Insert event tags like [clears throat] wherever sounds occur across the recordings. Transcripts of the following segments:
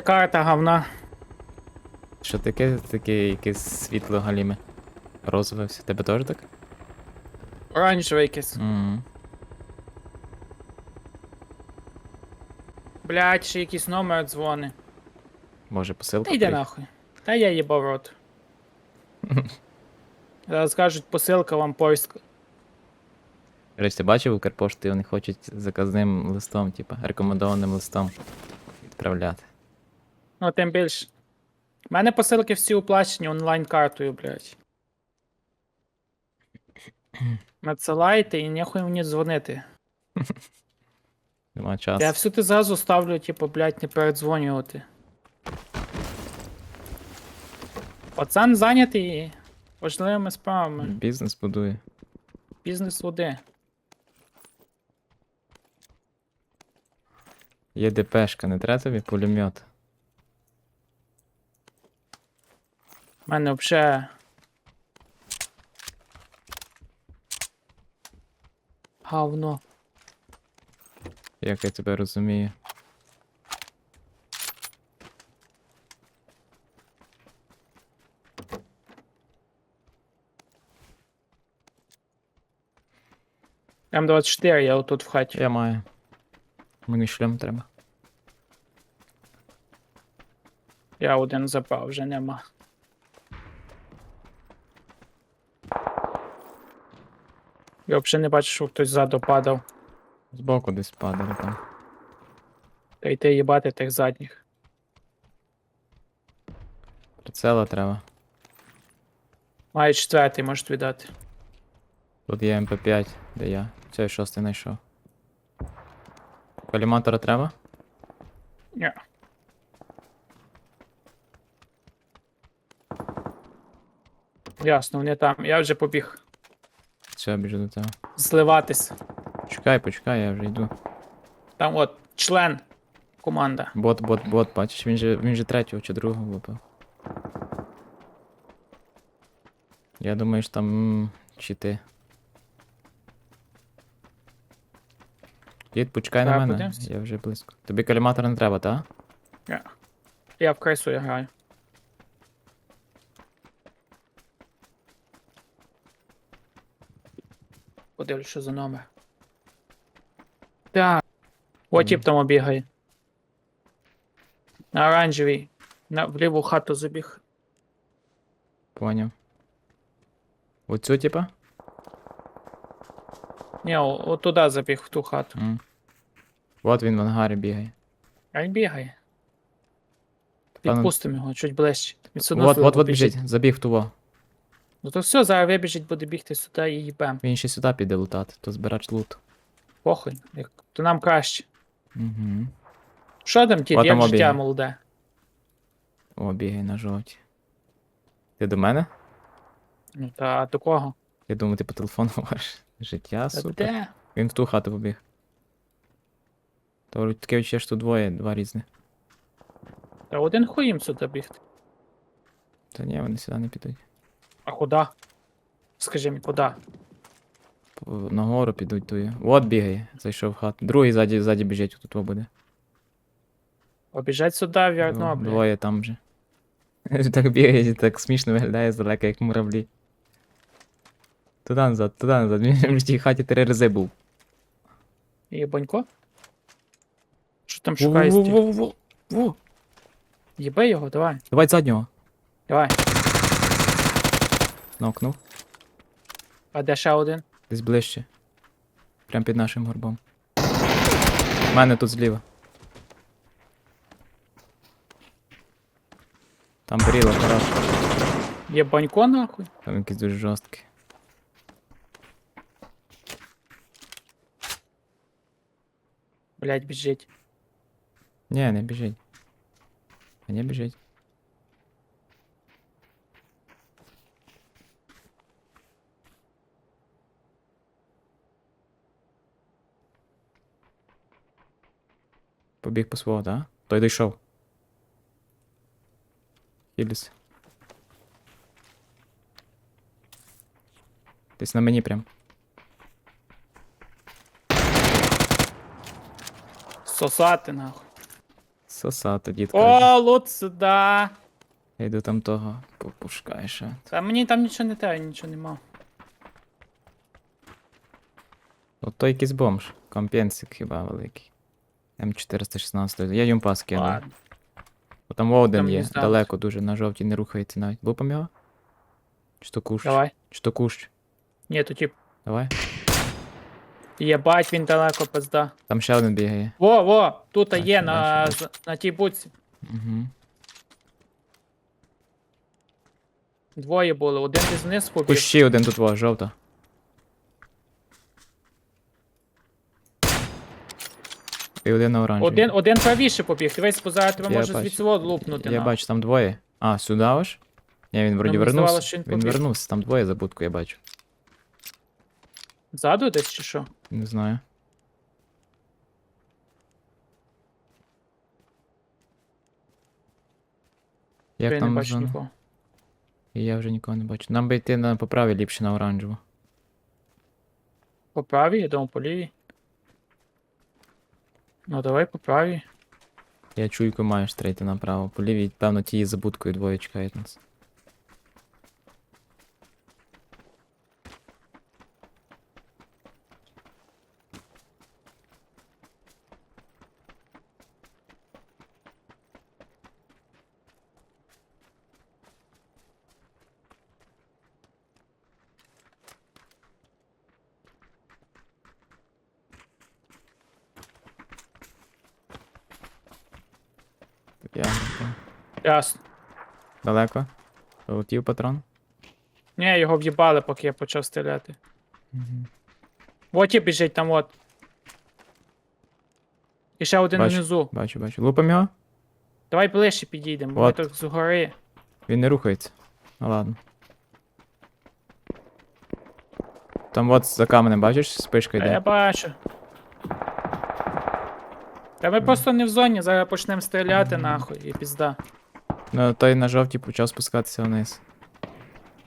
карта говна. Що таке, таке якесь світло галіме? Розове все. Тебе теж так? Оранжевий якийсь. Угу. Блять, ще якийсь номер дзвони. Може посилка? Та приїхала? нахуй. Та я їбав рот. [laughs] Зараз кажуть, посилка вам польська. Речі, ти бачив Укрпошти, вони хочуть заказним листом, типа, рекомендованим листом відправляти. Ну, тим більше. У мене посилки всі оплачені онлайн-картою, блять. [clears throat] Надсилайте і нехуй мені дзвонити. Нема часу. Я всю ти зразу ставлю, типу, блять, не передзвонювати. Пацан зайнятий важливими справами. Бізнес будує. Бізнес води. Є ДПшка, не треба тобі пулемет. У мене взагалі. Говно. Як я тебе розумію. М24, я отут в хаті. Я маю. Мені шлем треба. Я один забрав, вже нема. Я взагалі не бачу, що хтось ззаду падав. Збоку десь падали там. Та йти їбати тих задніх. Прицела треба. Має четвертий, можуть віддати. Тут є МП5, де я. Я шостий знайшов. Коліматора треба? Ні. Ясно, вони там. Я вже побіг Все, біжу до тебе. зливатись. Чекай, почекай, я вже йду. Там от член команда. Бот, бот, бот, бачиш, він же, він же третього чи другого випав. Я думаю, що там чи ти. Дід, почекай на мене. подивимось. Я вже близько. Тобі каліматор не треба, так? Я в кресу я граю. Подивлюсь, що за номер. Так. О, Мгм. тип там обігає. На оранжевій. На, в ліву хату забіг. Поняв. Оцю, типа? Ні, от туди забіг в ту хату. М. От він в ангарі бігає. А він бігає. Підпустимо його чуть ближче. От, от, от біжить, забіг в туво. Ну то все, зараз вибіжить, буде бігти сюди і їбем. Він ще сюди піде лутати, то збирач лут. Похуй. Як- То нам краще. Угу. Що там, От як там життя молоде? О, бігає на жовті. Ти до мене? Ну та до кого? Я думаю, ти по телефону [laughs] говориш. Життя, Та супер. де? Він в ту хату побіг. То таке відчуття, що тут двоє, два різні. Та один хуй їм сюди бігти. Та ні, вони сюди не підуть. А куди? Скажи мені, куди? Нагору підуть тую. От бігає, зайшов в хату. Другий ззаді, ззаді біжить, тут буде. Обіжать сюди в вікно, Дво- блядь. Двоє там вже. [laughs] Так бігає, так смішно виглядає здалека, як муравлі. Туди назад, туди назад. Він в тій хаті три рази був. Єбанько? Що там шукає стіль? Во-во-во-во-во. Його, давай. Давай заднього. Давай. Нокнув. А де ще один? Десь ближче. Прям під нашим горбом. У мене тут зліва. Там горіло, хорош. Єбанько нахуй? Там якийсь дуже жорсткий. Блять, біжить. Ні, не біжить. А не біжить. Побіг по свого, так? Той дійшов. Хіліс. Десь на мені прям. Сосати нахуй. Сосата, дід каже. О, лут сюди. Я йду там того попушкай ще. Та мені там нічого не треба, нічого нема. От той якийсь бомж. Компенсик хіба великий. М416. Я юмпас кину. Ладно. О, там один Там є, здалось. далеко дуже, на жовтій не рухається навіть. Лупам його? Чи то кущ? Давай. Чи то кущ? Ні, то тип. Давай. Єбать, він далеко пизда. Там ще один бігає. Во, во, тут Бачу, є на, бачу, з- на тій буці. Угу. Двоє були, один десь вниз побіг. Кущі один тут во, жовта. І один на оранжевій. Один, один правіше побіг. Дивись, позаду тебе Я може бачу. звідси от лупнути. Я на. бачу, там двоє. А, сюди аж? Ні, він вроді мені здавалось, вернувся. що він Він побіг. вернувся, там двоє за будку, я бачу. Ззаду десь чи що? Не знаю. Як я не там бачу зона? нікого. І Я вже нікого не бачу. Нам би йти на поправі ліпше на оранжеву. По правій, я думав по лівій. Ну давай по правій. Я чуйку маю стрейти направо. По лівій, певно, тієї забудкою двоє чекають нас. Я Ясно. далеко. Полетів патрон. Ні, його в'їбали, поки я почав стріляти. Угу. От і біжить там от. І ще один Бачу. внизу. Бачу, бачу. Лупам його? Давай ближче підійдемо, бо ми От. тут згори. Він не рухається. Ну ладно. Там от за каменем, бачиш, спишка Та я бачу. Та ми просто не в зоні, зараз почнемо стріляти нахуй і пізда. Ну, той на жовтій почав спускатися вниз.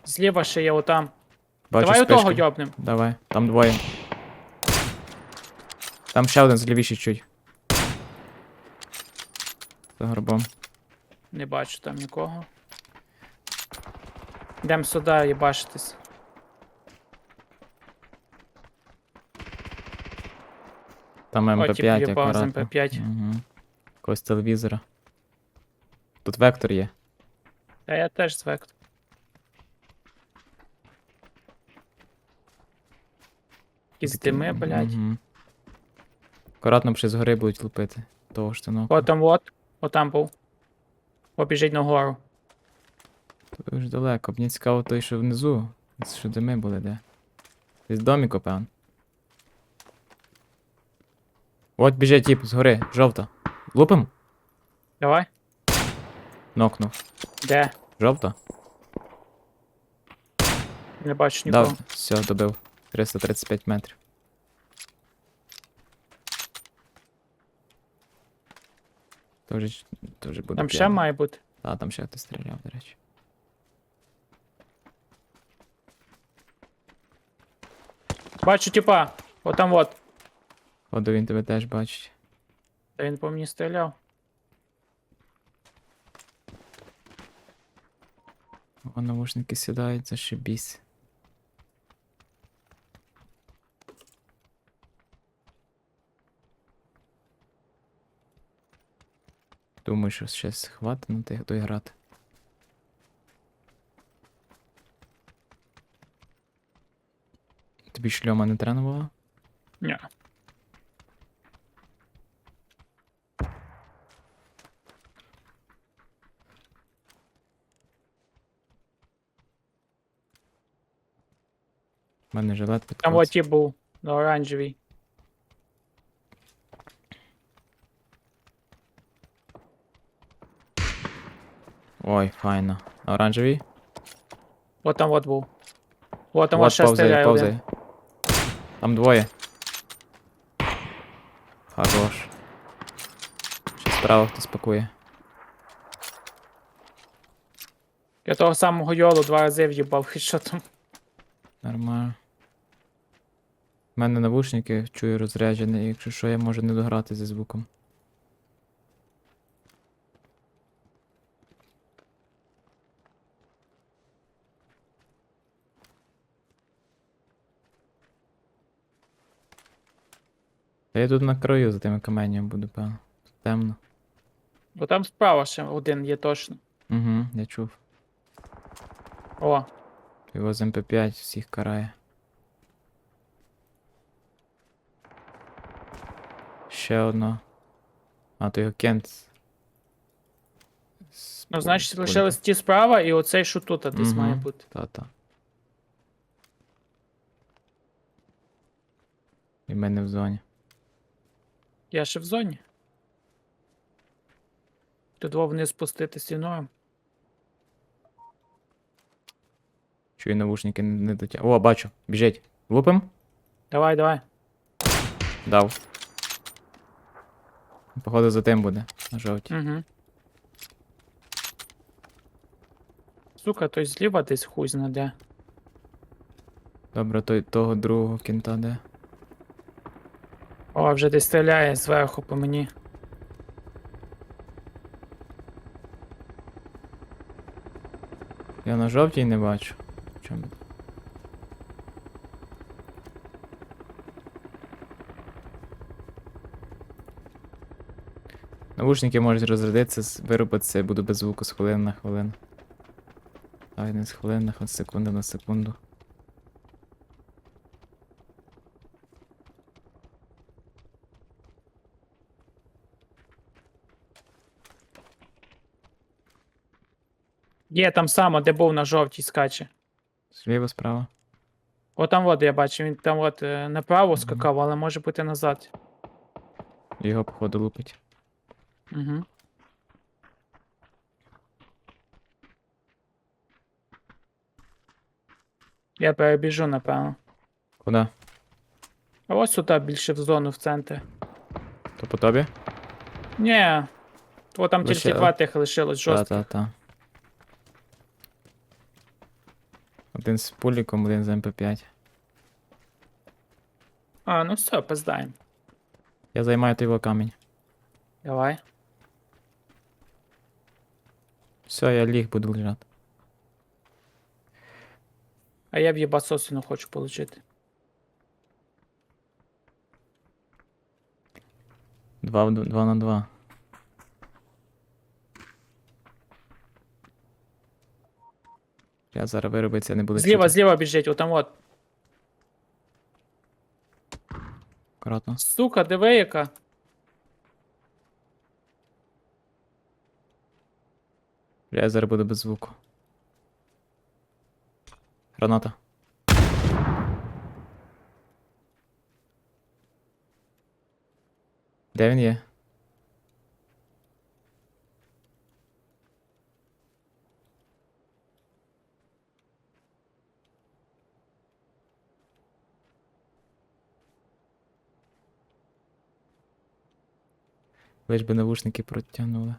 Зліва ще є отам. Бачу Давай спишки. отого йобнем. Давай, там двоє. Там ще один злівіші чуть. За горбом. Не бачу там нікого. Йдемо сюди їбашитись. Там типу, МП5 їбав з акуратно. МП5. Угу. Якогось телевізора. Тут вектор є. Та я теж звик. Якісь дими, блядь. Угу. Акуратно ще згори будуть лупити. Того ж станок. О, там от. Отам був. О, біжить нагору. Дуже далеко. Мені цікаво той, що внизу. Що дими були, де. Десь доміко, певно. От біжить тип згори, жовта. Лупим? Давай. Нокнув. Де? Жовта? Не бачу нікого. Дав. Все, добив. 335 метрів. Тоже, тоже буде. Там ще п'яний. має бути. Та, там ще хтось стріляв, до речі. Бачу, типа. Отам от. Ходу він тебе теж бачить. Та він по мені стріляв. О, навушники сідають, зашибісь. Думаю, що щось хватить той грати. Тобі шльома не тренувала? Ні. У мене жилет під Там от і був. На оранжевій. Ой, файно. На Оранжевий? От там от був. От там от ще стріляє один. Там двоє. Хорош. Ще справа хтось пакує. Я того самого йолу два рази в'їбав, і. Нормально. У мене навушники чую розряджені, якщо що, я можу не дограти зі звуком. Та я тут на краю за тими каменнями буду, певно. Тут темно. Бо там справа ще один є точно. Угу, я чув. О, Його з ем МП5 всіх карає. Ще одно. А, то його кент. ну значить лишились ті справа і оцей, що тут десь Мгм. має бути. Та-та. І в мене в зоні. Я ще в зоні. Тут два вниз спустити стіною. Чую навушники не, не дотя. О, бачу. Біжить. Лупим? Давай, давай. Дав. Походу за тим буде. На жовтій. Угу. Сука, той зліва десь хуй знаде. Добре, той того другого кінта де. О, вже десь стріляє зверху по мені. Я на жовтій не бачу. Чому? Навушники можуть розрядитися, вирубитися, я буду без звуку з хвилини на хвилину. Ай, не з хвилини, а з секунди на секунду. Є там само, де був на жовтій скаче. Зліва, справа. О, там от я бачу, він там от е, направо скакав, але може бути назад. Його, походу, лупить. Угу. Я перебіжу, напевно. Куди? А ось сюди більше в зону в центр. То по тобі? Ні. О, там Лише- тільки два тих лишилось жорстко. Та-та-та. Один з пуліком, один з МП5. А, ну все, пиздаємо. Я займаю той камінь. Давай. Все, я ліг буду лежати. А я в єбасосину хочу получити. Два, в два на два. Я зараз виробиться, не буду Зліва, чути. зліва біжить, отам от. Акуратно. Сука, диви яка. Я зараз буду без звуку. Граната. Де він є? Лиш би навушники протягнули.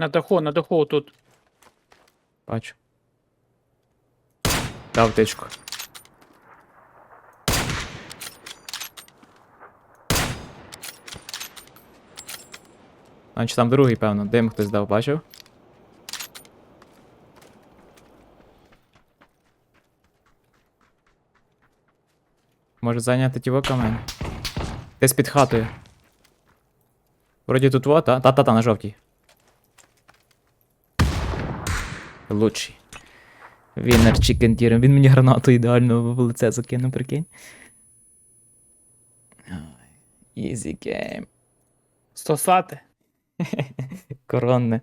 На даху, на даху тут. Бачу. Дав тичку. Чи там другий, певно. Дим хтось дав, бачив? Може зайняти тіво камень. Десь під хатою. Вроді тут вот, а? Та-та-та, на жовтій. Лучший. Вінер Чікен Тірем. Він мені гранату ідеально в лице закинув, прикинь. Easy game. Стосати. Коронне.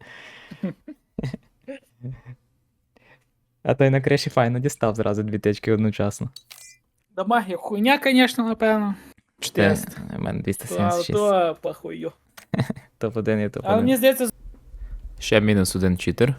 А той на криші файно дістав зразу дві тички одночасно. Дамаг є хуйня, звісно, напевно. 400. У мене То, 276. то похую. Топ-1 і топ-1. мені здається, Ще мінус один читер.